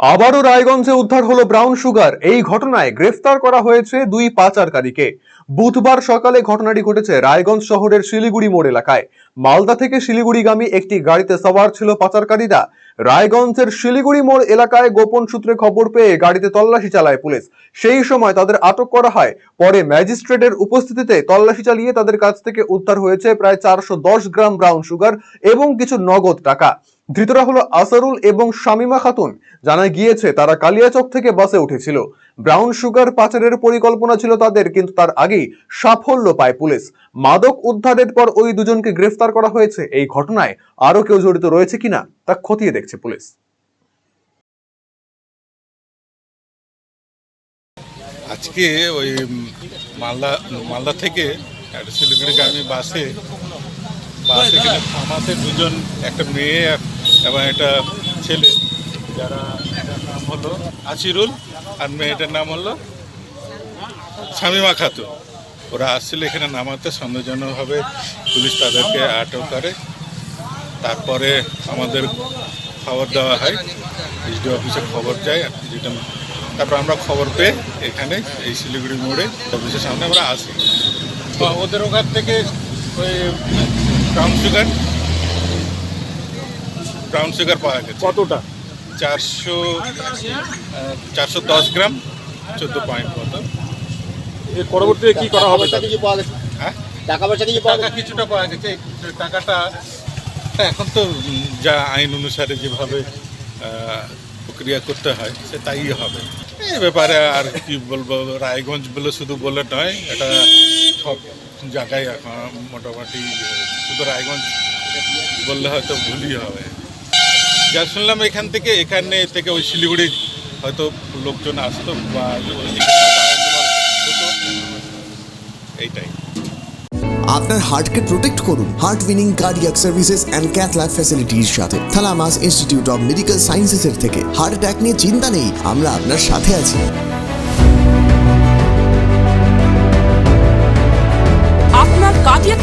আবারও রায়গঞ্জে উদ্ধার হলো ব্রাউন সুগার। এই ঘটনায় গ্রেফতার করা হয়েছে দুই পাচারকারীকে। বুধবার সকালে ঘটনাটি ঘটেছে রায়গঞ্জ শহরের শিলিগুড়ি মোড় এলাকায়। মালদা থেকে শিলিগুড়িগামী একটি গাড়িতে সওয়ার ছিল পাচারকারীরা। রায়গঞ্জের শিলিগুড়ি মোড় এলাকায় গোপন সূত্রে খবর পেয়ে গাড়িতে তল্লাশি চালায় পুলিশ। সেই সময় তাদের আটক করা হয়। পরে ম্যাজিস্ট্রেটের উপস্থিতিতে তল্লাশি চালিয়ে তাদের কাছ থেকে উদ্ধার হয়েছে প্রায় চারশো দশ গ্রাম ব্রাউন সুগার এবং কিছু নগদ টাকা। ধৃতরা হলো আসারুল এবং শামিমা খাতুন। জানা গিয়েছে, তারা কালিয়াচক থেকে বাসে উঠেছিল। ব্রাউন সুগার পাচারের পরিকল্পনা ছিল তাদের, কিন্তু তার আগেই সাফল্য পায় পুলিশ। মাদক উদ্ধারের পর ওই দুজনকে গ্রেফতার করা হয়েছে। এই ঘটনায় আরও কেউ জড়িত রয়েছে কিনা, তা খতিয়ে দেখছে পুলিশ। আজকে ওই মালদা মালদা থেকে শিলিগুড়িগামী বাসে বাসে থামাতে দুজন, একটা মেয়ে এবং একটা ছেলে, যারা নাম হলো আসিরুল আর মেয়েটার নাম হলো শামিমা খাতুন। ওরা আসছিল এখানে নামাতে, সন্দেহজনকভাবে পুলিশ তাদেরকে আটক করে। তারপরে আমাদের খবর দেওয়া হয় এসডি অফিসে খবর যায় তারপর আমরা খবর পেয়ে এখানে এই শিলিগুড়ি মোড়ে অফিসের সামনে আমরা আসি। ওদের ওখান থেকে ওই ব্রাউন সুগার ব্রাউন সুগার পাওয়া গেছে। কতটা? চারশো চারশো দশ গ্রাম চোদ্দ পয়েন্ট মতো এর পরবর্তীতে কি করা হবে কিছু পাওয়া গেছে। হ্যাঁ? টাকা পয়সা কিছু পাওয়া টাকা গেছে? কিছুটা পাওয়া গেছে টাকাটা এখন তো যা আইন অনুসারে যেভাবে প্রক্রিয়া করতে হয় সে তাই হবে। এই ব্যাপারে আর কি বলব রায়গঞ্জ বলে শুধু বলে নয় এটা সব জায়গায় এখন মোটামুটি শুধু রায়গঞ্জ বললে হয়তো ভুলই হবে। যা শুনলাম এখান থেকে, এখানে থেকে ওই শিলিগুড়ি হয়তো লোকজন আসতো বা এইটাই। আপনার হার্টকে প্রোটেক্ট করুন। Heart winning cardiac services and cath lab ফ্যাসিলিটির সাথে। থালামাস ইনস্টিটিউট অফ মেডিকেল সায়েন্সেসের থেকে। হার্ট অ্যাটাক নিয়ে চিন্তা নেই, আমরা আপনার সাথে আছি।